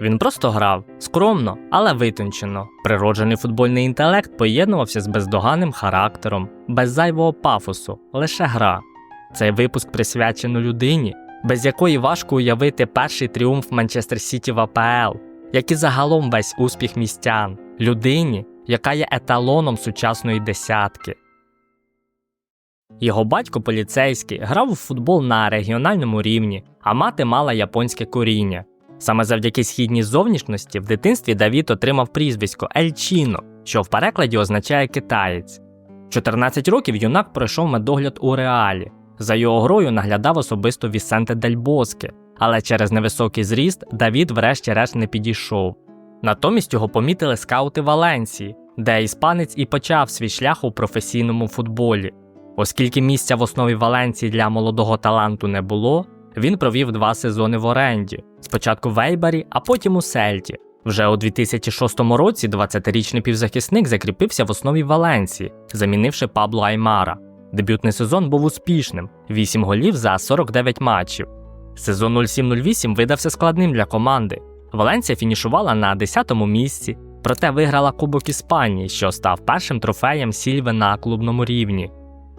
Він просто грав скромно, але витончено. Природжений футбольний інтелект поєднувався з бездоганним характером, без зайвого пафосу, лише гра. Цей випуск присвячено людині, без якої важко уявити перший тріумф Манчестер Сіті в АПЛ, як і загалом весь успіх містян, людині, яка є еталоном сучасної десятки. Його батько поліцейський грав у футбол на регіональному рівні, а мати мала японське коріння. Саме завдяки східній зовнішності в дитинстві Давід отримав прізвисько Ельчіно, що в перекладі означає китаєць. 14 років юнак пройшов медогляд у реалі. За його грою наглядав особисто Вісенте Дель Боске, але через невисокий зріст Давід врешті-решт не підійшов. Натомість його помітили скаути Валенції, де іспанець і почав свій шлях у професійному футболі. Оскільки місця в основі Валенції для молодого таланту не було, він провів два сезони в оренді: спочатку в Ейбарі, а потім у Сельті. Вже у 2006 році 20-річний півзахисник закріпився в основі Валенції, замінивши Пабло Аймара. Дебютний сезон був успішним: 8 голів за 49 матчів. Сезон 07-08 видався складним для команди. Валенція фінішувала на 10-му місці, проте виграла Кубок Іспанії, що став першим трофеєм Сільви на клубному рівні.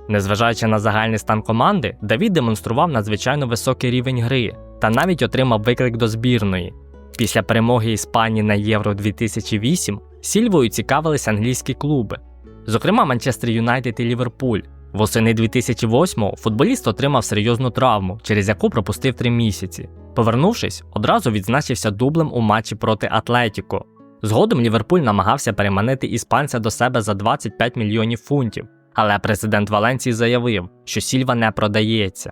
Незважаючи на загальний стан команди, Давід демонстрував надзвичайно високий рівень гри та навіть отримав виклик до збірної. Після перемоги Іспанії на Євро 2008 Сільвою цікавились англійські клуби, зокрема Манчестер Юнайтед і Ліверпуль. Восени 2008-го футболіст отримав серйозну травму, через яку пропустив три місяці. Повернувшись, одразу відзначився дублем у матчі проти Атлетіко. Згодом Ліверпуль намагався переманити іспанця до себе за 25 мільйонів фунтів, але президент Валенції заявив, що Сільва не продається.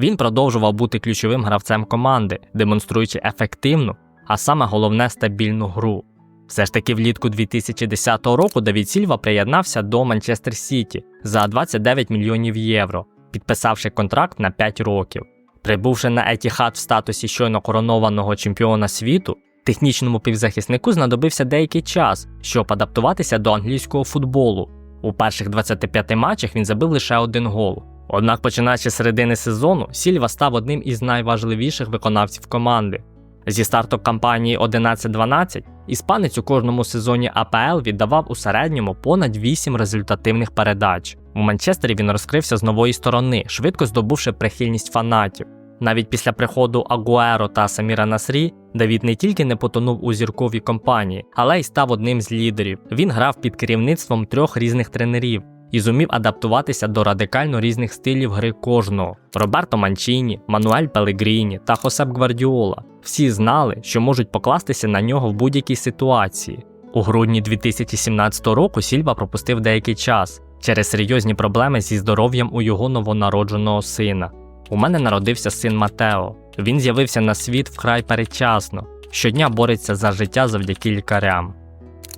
Він продовжував бути ключовим гравцем команди, демонструючи ефективну, а саме головне стабільну гру. Все ж таки, влітку 2010 року Давід Сільва приєднався до Манчестер Сіті за 29 мільйонів євро, підписавши контракт на 5 років. Прибувши на Етіхад в статусі щойно коронованого чемпіона світу, технічному півзахиснику знадобився деякий час, щоб адаптуватися до англійського футболу. У перших 25 матчах він забив лише один гол. Однак, починаючи з середини сезону, Сільва став одним із найважливіших виконавців команди. Зі старту кампанії 11-12 іспанець у кожному сезоні АПЛ віддавав у середньому понад 8 результативних передач. У Манчестері він розкрився з нової сторони, швидко здобувши прихильність фанатів. Навіть після приходу Агуеро та Саміра Насрі Давід не тільки не потонув у зірковій компанії, але й став одним з лідерів. Він грав під керівництвом трьох різних тренерів і зумів адаптуватися до радикально різних стилів гри кожного: Роберто Манчіні, Мануель Пелегріні та Хосеп Гвардіола. Всі знали, що можуть покластися на нього в будь-якій ситуації. У грудні 2017 року Сільва пропустив деякий час через серйозні проблеми зі здоров'ям у його новонародженого сина. У мене народився син Матео. Він з'явився на світ вкрай передчасно. Щодня бореться за життя завдяки лікарям.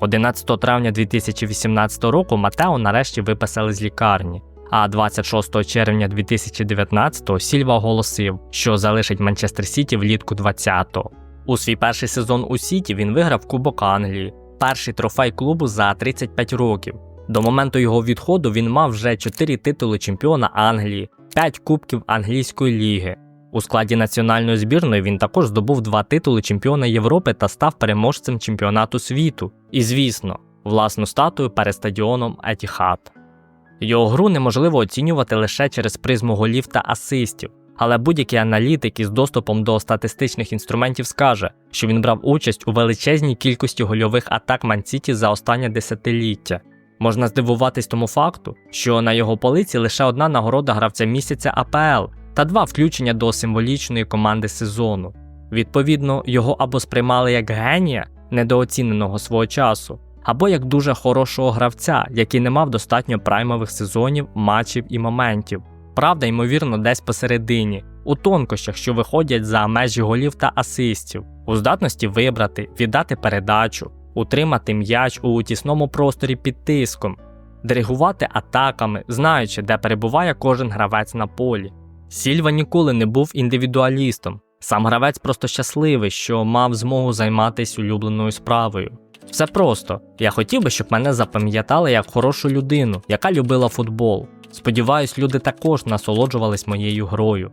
11 травня 2018 року Матео нарешті виписали з лікарні. А 26 червня 2019-го Сільва оголосив, що залишить Манчестер Сіті влітку 20-го. У свій перший сезон у Сіті він виграв Кубок Англії, перший трофей клубу за 35 років. До моменту його відходу він мав вже 4 титули чемпіона Англії, 5 кубків англійської ліги. У складі національної збірної він також здобув два титули чемпіона Європи та став переможцем чемпіонату світу. І, звісно, власну статую перед стадіоном Етіхад. Його гру неможливо оцінювати лише через призму голів та асистів, але будь-який аналітик із доступом до статистичних інструментів скаже, що він брав участь у величезній кількості гольових атак Мансіті за останнє десятиліття. Можна здивуватись тому факту, що на його полиці лише одна нагорода гравця місяця АПЛ та два включення до символічної команди сезону. Відповідно, його або сприймали як генія, недооціненого свого часу, або як дуже хорошого гравця, який не мав достатньо праймових сезонів, матчів і моментів. Правда, ймовірно, десь посередині, у тонкощах, що виходять за межі голів та асистів, у здатності вибрати, віддати передачу, утримати м'яч у тісному просторі під тиском, диригувати атаками, знаючи, де перебуває кожен гравець на полі. Сільва ніколи не був індивідуалістом. Сам гравець просто щасливий, що мав змогу займатися улюбленою справою. Все просто. Я хотів би, щоб мене запам'ятали як хорошу людину, яка любила футбол. Сподіваюсь, люди також насолоджувались моєю грою.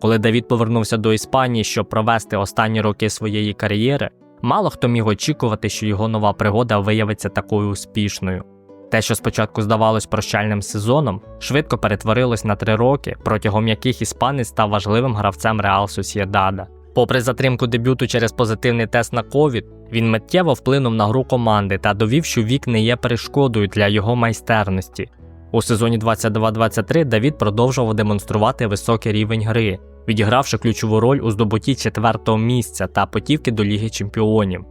Коли Давід повернувся до Іспанії, щоб провести останні роки своєї кар'єри, Мало хто міг очікувати, що його нова пригода виявиться такою успішною. Те, що спочатку здавалось прощальним сезоном, швидко перетворилось на три роки, протягом яких іспанець став важливим гравцем Реал Сосєдада. Попри затримку дебюту через позитивний тест на ковід, він миттєво вплинув на гру команди та довів, що вік не є перешкодою для його майстерності. У сезоні 22-23 Давід продовжував демонструвати високий рівень гри, відігравши ключову роль у здобутті четвертого місця та потівки до Ліги Чемпіонів.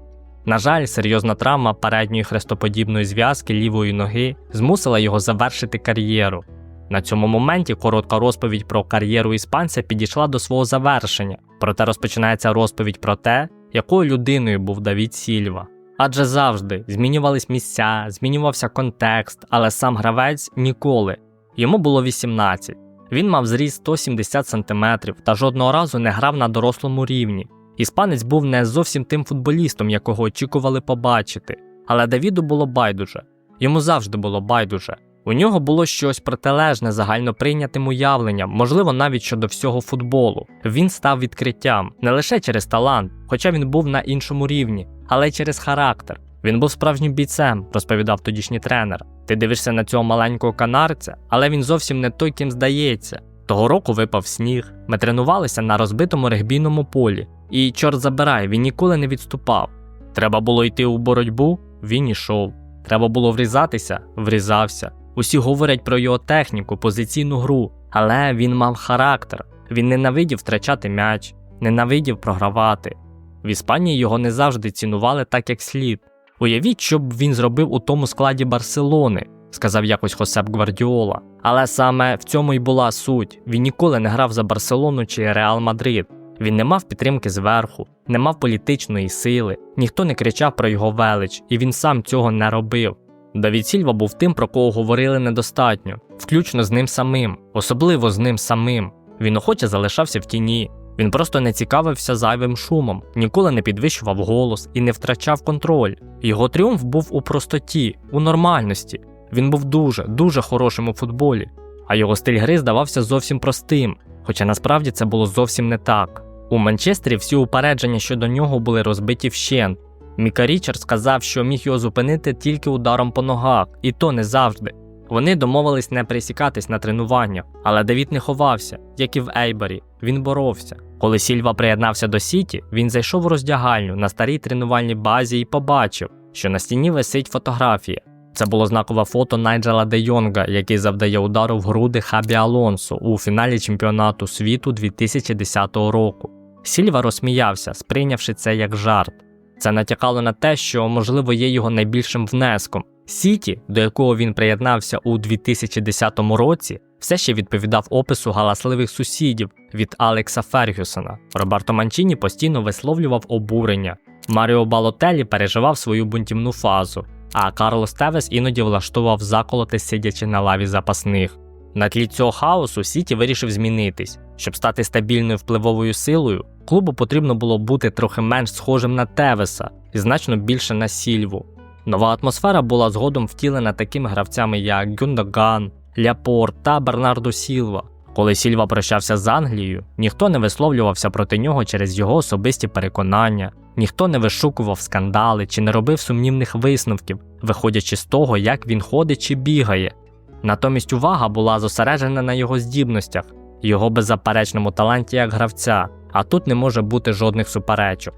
На жаль, серйозна травма передньої хрестоподібної зв'язки лівої ноги змусила його завершити кар'єру. На цьому моменті коротка розповідь про кар'єру іспанця підійшла до свого завершення, проте розпочинається розповідь про те, якою людиною був Давід Сільва. Адже завжди змінювались місця, змінювався контекст, але сам гравець ніколи. Йому було 18. Він мав зріст 170 см та жодного разу не грав на дорослому рівні. Іспанець був не зовсім тим футболістом, якого очікували побачити, але Давіду було байдуже. Йому завжди було байдуже. У нього було щось протилежне загальноприйнятим уявленням, можливо, навіть щодо всього футболу. Він став відкриттям не лише через талант, хоча він був на іншому рівні, але й через характер. Він був справжнім бійцем, розповідав тодішній тренер. Ти дивишся на цього маленького канарця, але він зовсім не той, ким здається. Того року випав сніг. Ми тренувалися на розбитому регбійному полі, і, чорт забирай, він ніколи не відступав. Треба було йти у боротьбу, він ішов. Треба було врізатися, врізався. Усі говорять про його техніку, позиційну гру, але він мав характер. Він ненавидів втрачати м'яч, ненавидів програвати. В Іспанії його не завжди цінували так, як слід. Уявіть, що б він зробив у тому складі Барселони, сказав якось Хосеп Гвардіола. Але саме в цьому й була суть. Він ніколи не грав за Барселону чи Реал Мадрид. Він не мав підтримки зверху, не мав політичної сили, ніхто не кричав про його велич, і він сам цього не робив. Давід Сільва був тим, про кого говорили недостатньо, включно з ним самим, особливо з ним самим. Він охоче залишався в тіні. Він просто не цікавився зайвим шумом, ніколи не підвищував голос і не втрачав контроль. Його тріумф був у простоті, у нормальності. Він був дуже, дуже хорошим у футболі, а його стиль гри здавався зовсім простим, хоча насправді це було зовсім не так. У Манчестері всі упередження щодо нього були розбиті вщент. Міка Річард сказав, що міг його зупинити тільки ударом по ногах, і то не завжди. Вони домовились не присікатись на тренуваннях, але Давід не ховався, як і в Ейбері. Він боровся. Коли Сільва приєднався до Сіті, він зайшов у роздягальню на старій тренувальній базі і побачив, що на стіні висить фотографія. Це було знакове фото Найджела Де Йонга, який завдає удару в груди Хабі Алонсо у фіналі чемпіонату світу 2010 року. Сільва розсміявся, сприйнявши це як жарт. Це натякало на те, що, можливо, є його найбільшим внеском. Сіті, до якого він приєднався у 2010 році, все ще відповідав опису галасливих сусідів від Алекса Фергюсона. Роберто Манчіні постійно висловлював обурення. Маріо Балотелі переживав свою бунтівну фазу, а Карлос Тевес іноді влаштував заколоти, сидячи на лаві запасних. На тлі цього хаосу Сіті вирішив змінитись. Щоб стати стабільною впливовою силою, клубу потрібно було бути трохи менш схожим на Тевеса і значно більше на Сільву. Нова атмосфера була згодом втілена такими гравцями, як Гюндаган, Ляпорт та Бернардо Сілва. Коли Сільва прощався з Англією, ніхто не висловлювався проти нього через його особисті переконання, ніхто не вишукував скандали чи не робив сумнівних висновків, виходячи з того, як він ходить чи бігає. Натомість увага була зосереджена на його здібностях, його беззаперечному таланті як гравця, а тут не може бути жодних суперечок.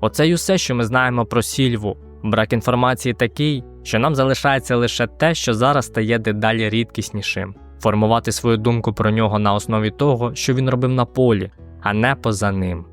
Оце й усе, що ми знаємо про Сільву. Брак інформації такий, що нам залишається лише те, що зараз стає дедалі рідкіснішим формувати свою думку про нього на основі того, що він робив на полі, а не поза ним.